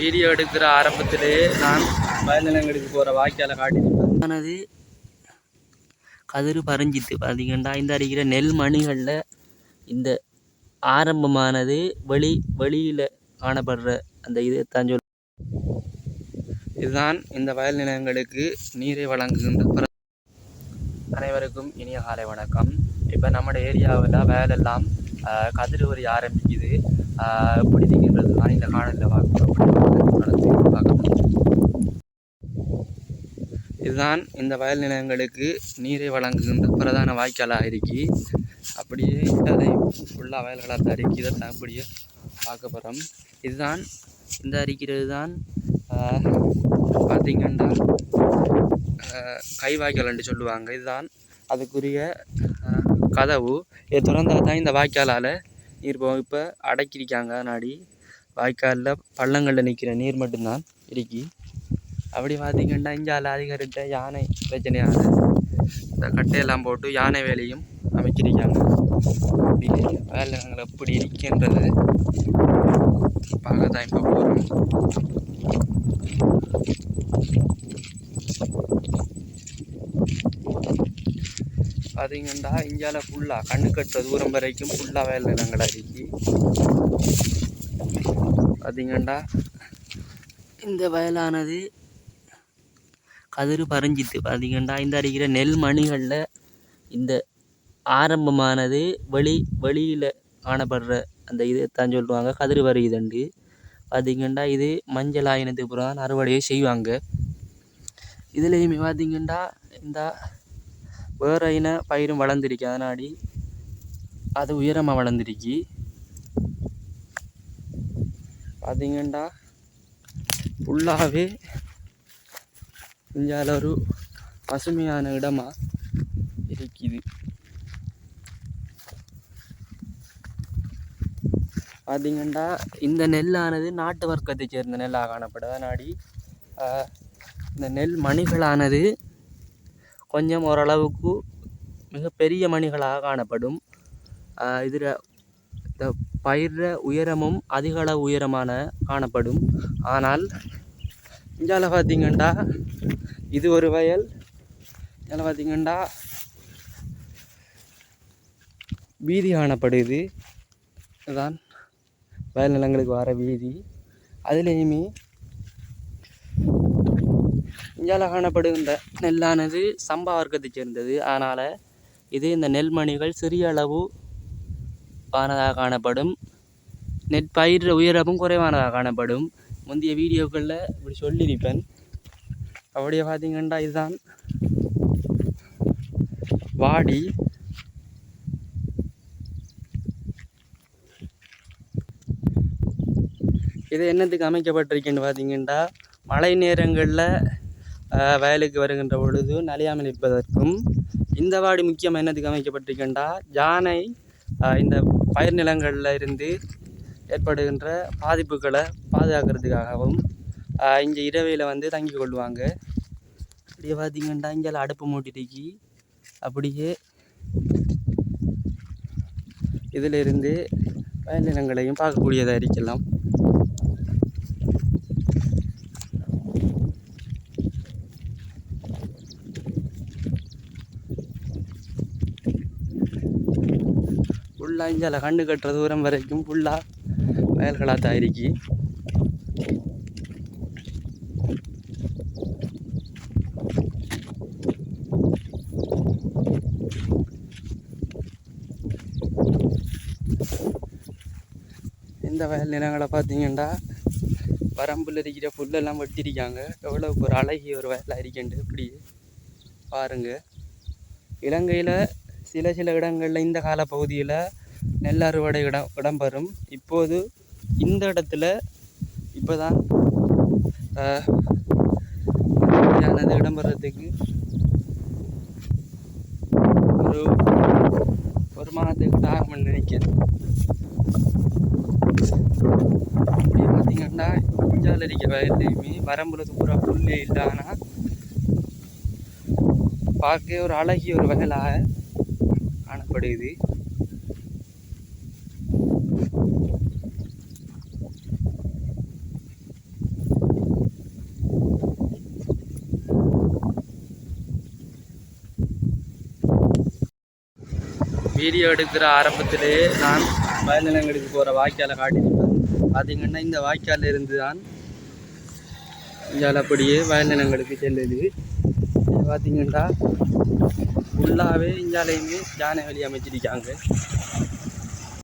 Video எடுக்கிற ஆரம்பத்திலேயே நான் வயல்நிலங்களுக்கு போகிற வாய்க்கால ஆனது கதிர் பறிஞ்சிட்டு பார்த்தீங்கன்னா இந்த அடிக்கிற நெல் மணிகளில் இந்த ஆரம்பமானது வெளி வெளியில் காணப்படுற அந்த இதை தான் சொல் இதுதான் இந்த வயல் நிலங்களுக்கு நீரை வழங்குகின்ற அனைவருக்கும் இனிய காலை வணக்கம். இப்போ நம்ம ஏரியாவில் வயலெல்லாம் ஆஹ், கதிர் வரி ஆரம்பிக்குது. ஆஹ், இருக்கின்றது தான் இந்த காணொலியில் பார்க்கணும் இதுதான் இந்த வயல் நிலங்களுக்கு நீரை வழங்குகின்ற பிரதான வாய்க்காலாக இருக்கி அப்படியே அதை ஃபுல்லாக வயல்களாக தருக்கி இதை தான் அப்படியே பார்க்க போகிறோம் இதுதான் இந்த அரிக்கிறது தான் பார்த்திங்கன்னா கை வாய்க்கால்னு சொல்லுவாங்க. இதுதான் அதுக்குரிய கதவு. இதை திறந்தால் தான் இந்த வாய்க்காலால் நீர் போகும் இப்போ அடக்கியிருக்காங்க நாடி. வாய்க்காலில் பள்ளங்களில் நிற்கிற நீர் மட்டும்தான் இருக்கி அப்படி பார்த்தீங்கன்னா இஞ்சால அதிகரித்த யானை பிரச்சனையான இந்த கட்டையெல்லாம் போட்டு யானை வேலையும் அமைச்சிருக்காங்க. அப்படி வேலை நாங்கள் எப்படி இருக்கின்றது பார்க்க தான் இப்போ போகிறோம் பார்த்தீங்கன்னா இந்தியாவில் ஃபுல்லாக கண்ணு கட்டுற தூரம் வரைக்கும் ஃபுல்லாக வேலை நிலங்கள் இருக்கு பார்த்தீங்கன்னா இந்த வயலானது கதிர் பறிஞ்சிட்டு பார்த்தீங்கன்னா இந்த அடிக்கிற நெல் மணிகளில் இந்த ஆரம்பமானது வெளி வெளியில் காணப்படுற அந்த இதை தான் சொல்லுவாங்க கதிர் வருகிதண்டு. பார்த்தீங்கன்னா இது மஞ்சள் ஆயினத்துக்கு அப்புறம் தான் அறுவடையே செய்வாங்க. இதுலேயுமே பார்த்தீங்கன்னா இந்த வேறு இன பயிரும் வளர்ந்துருக்கு. அதனாடி அது உயரமாக வளர்ந்துருக்கு. பார்த்தீங்கன்னா ஃபுல்லாகவே இந்தியாவில் ஒரு பசுமையான இடமாக இருக்குது. பார்த்தீங்கன்னா இந்த நெல்லானது நாட்டு வர்க்கத்தை சேர்ந்த நெல்லாக காணப்படுது. அதனாடி இந்த நெல் மணிகளானது கொஞ்சம் ஓரளவுக்கு மிகப்பெரிய மணிகளாக காணப்படும். இதில் இந்த பயிர உயரமும் அதிக அளவு உயரமான காணப்படும். ஆனால் இந்தியாவில் பார்த்தீங்கன்னா இது ஒரு வயல். இதில் பார்த்தீங்கன்னா வீதி காணப்படுது. இதுதான் வயல் நிலங்களுக்கு வர வீதி. அதுலேயுமே இந்தியாவில் காணப்படுகின்ற நெல்லானது சம்பா வர்க்கத்தைச் சேர்ந்தது. அதனால் இது இந்த நெல்மணிகள் சிறிய அளவு ஆனதாக காணப்படும். நெற்பயிர் உயரமும் குறைவானதாக காணப்படும். முந்தைய வீடியோக்களில் இப்படி சொல்லியிருப்பேன். அப்படியே பார்த்தீங்கன்னா இதுதான். வாடி. இது என்னத்துக்கு அமைக்கப்பட்டிருக்குன்னு பார்த்தீங்கன்னா மழை நேரங்களில் வயலுக்கு வருகின்ற பொழுது நலியாமல் இருப்பதற்கும் இந்த வாடி முக்கியமாக என்னதுக்கு அமைக்கப்பட்டிருக்கின்றா? யானை இந்த பயிர் நிலங்களில் இருந்து ஏற்படுகின்ற பாதிப்புகளை பாதுகாக்கிறதுக்காகவும் இங்கே இரவையில் வந்து தங்கி கொள்வாங்க. அப்படியே பார்த்திங்கன்னா இங்கே அடுப்பு மூட்டிட்டு அப்படியே இதிலிருந்து வயல் நிலங்களையும் பார்க்கக்கூடியதாக இருக்கலாம். ஃபுல்லாக இஞ்சால கண்ணு கட்டுற தூரம் வரைக்கும் ஃபுல்லாக வயல்களாக தான் இருக்கு. இந்த வயல் நிலங்களை பார்த்தீங்கன்னா வரம்பில் இருக்கிற புல்லெல்லாம் வெட்டியிருக்காங்க. எவ்வளோ ஒரு அழகிய ஒரு வயலாக இருக்குன்ட்டு இப்படி பாருங்கள் இலங்கையில் சில சில இடங்களில் இந்த கால பகுதியில் நெல் அறுவடை இடம் இடம்பெறும். இப்போது இந்த இடத்துல இப்போ தான் இடம்பெறதுக்கு ஒரு ஒரு மாதத்துக்கு ஆகும்னு நினைக்கிறேன். அப்படி பார்த்தீங்கன்னா இஞ்சால் இருக்க வயதுலையுமே வரம்புல பூரா புல்லே இல்லை. பார்க்க ஒரு அழகிய ஒரு வயலாக காணப்படுது. வீடியோ எடுக்கிற ஆரம்பத்திலே நான் வயல் நிலங்களுக்கு போகிற வாய்க்காலை காட்டியிருப்பேன் பார்த்தீங்கன்னா இந்த வாய்க்காலில் இருந்து தான் இஞ்சாலப்படியே அப்படியே செல்லுது. பார்த்தீங்கன்னா ஃபுல்லாகவே இஞ்சாலையுமே யானை வழி அமைச்சிருக்காங்க.